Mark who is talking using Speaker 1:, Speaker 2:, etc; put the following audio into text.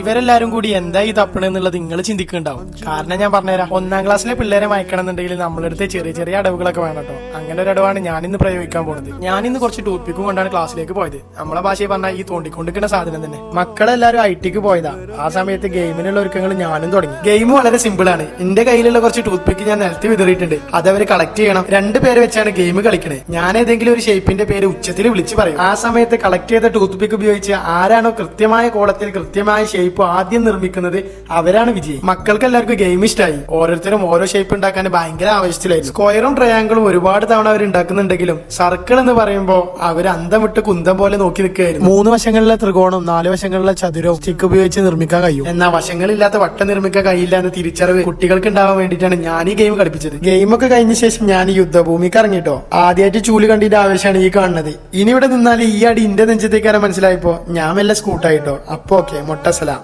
Speaker 1: ഇവരെല്ലാരും കൂടി എന്താ ഈ തപ്പണെന്നുള്ളത് നിങ്ങൾ ചിന്തിക്കുന്നുണ്ടാവും. കാരണം ഞാൻ പറഞ്ഞുതരാം ഒന്നാം ക്ലാസ്സിലെ പിള്ളേരെ മയക്കണമെന്നുണ്ടെങ്കിൽ നമ്മളെടുത്ത് ചെറിയ ചെറിയ അടവുകളൊക്കെ വേണം കേട്ടോ. അങ്ങനെ ഒരു അടവാണ് ഞാൻ ഇന്ന് പ്രയോഗിക്കാൻ പോകുന്നത്. ഞാൻ ഇന്ന് കുറച്ച് ടോപ്പിക്കും കൊണ്ടാണ് ക്ലാസ്സിലേക്ക് പോയത്. നമ്മളെ ഭാഷയിൽ പറഞ്ഞാൽ ഈ തോണ്ടിക്കൊണ്ടിരിക്കുന്ന സാധനം തന്നെ. മക്കളെല്ലാരും ഐ ടിക്ക് പോയതാ. ആ സമയത്ത് ഗെയിമിനുള്ള ഒരുക്കങ്ങൾ ഞാനും തുടങ്ങി. ഗെയിം വളരെ സിമ്പിൾ ആണ്. എന്റെ കയ്യിലുള്ള കുറച്ച് ടൂത്ത്പിക്ക് ഞാൻ നിലത്തി വിതറിയിട്ടുണ്ട്. അത് അവർ കളക്ട് ചെയ്യണം. രണ്ട് പേര് വെച്ചാണ് ഗെയിം കളിക്കണേ. ഞാൻ ഏതെങ്കിലും ഒരു ഷേപ്പിന്റെ പേര് ഉച്ചത്തിൽ വിളിച്ച് പറയും. ആ സമയത്ത് കളക്ട് ചെയ്ത ടൂത്ത്പിക്ക് ഉപയോഗിച്ച് ആരാണോ കൃത്യമായ കോളത്തിൽ കൃത്യമായ ഷേപ്പ് ആദ്യം നിർമ്മിക്കുന്നത് അവരാണ് വിജയി. മക്കൾക്ക് എല്ലാവർക്കും ഗെയിം ഇഷ്ടമായി ഓരോരുത്തരും ഓരോ ഷേപ്പ് ഉണ്ടാക്കാൻ ഭയങ്കര ആവശ്യത്തിലായിരുന്നു സ്ക്വയറും ട്രയാങ്കിളും ഒരുപാട് തവണ അവർ ഉണ്ടാക്കുന്നുണ്ടെങ്കിലും സർക്കിൾ എന്ന് പറയുമ്പോൾ അവർ അന്തം വിട്ട് കുന്തം പോലെ നോക്കി നിൽക്കുകയായിരുന്നു. മൂന്ന് വശങ്ങളിലെ ത്രികോണം നാല് വശങ്ങളിലെ ചതുരവും സ്റ്റിക്ക് ഉപയോഗിച്ച് നിർമ്മിക്കാൻ കഴിയും. എന്നാൽ വശങ്ങളില്ലാത്ത വട്ടം നിർമ്മിക്കാൻ കഴിയില്ല എന്ന് തിരിച്ചറിവ് കുട്ടികൾക്ക് ഉണ്ടാവാൻ വേണ്ടിയിട്ടാണ് ഞാൻ ഈ ഗെയിം കളിപ്പിച്ചത്. ഗെയിം ഒക്കെ കഴിഞ്ഞ ശേഷം ഞാൻ ഈ യുദ്ധഭൂമിക്ക് ഇറങ്ങിട്ടോ. ആദ്യമായിട്ട് ചൂൽ കണ്ടിട്ട് ആവശ്യമാണ് ഈ കാണുന്നത്. ഇനി ഇവിടെ നിന്നാൽ ഈ അടി ഇന്റെ നെഞ്ചത്തേക്കാരെ മനസ്സിലായപ്പോ ഞാൻ വല്ല സ്കൂട്ടായിട്ടോ അപ്പൊ ഓക്കെ മൊട്ടസല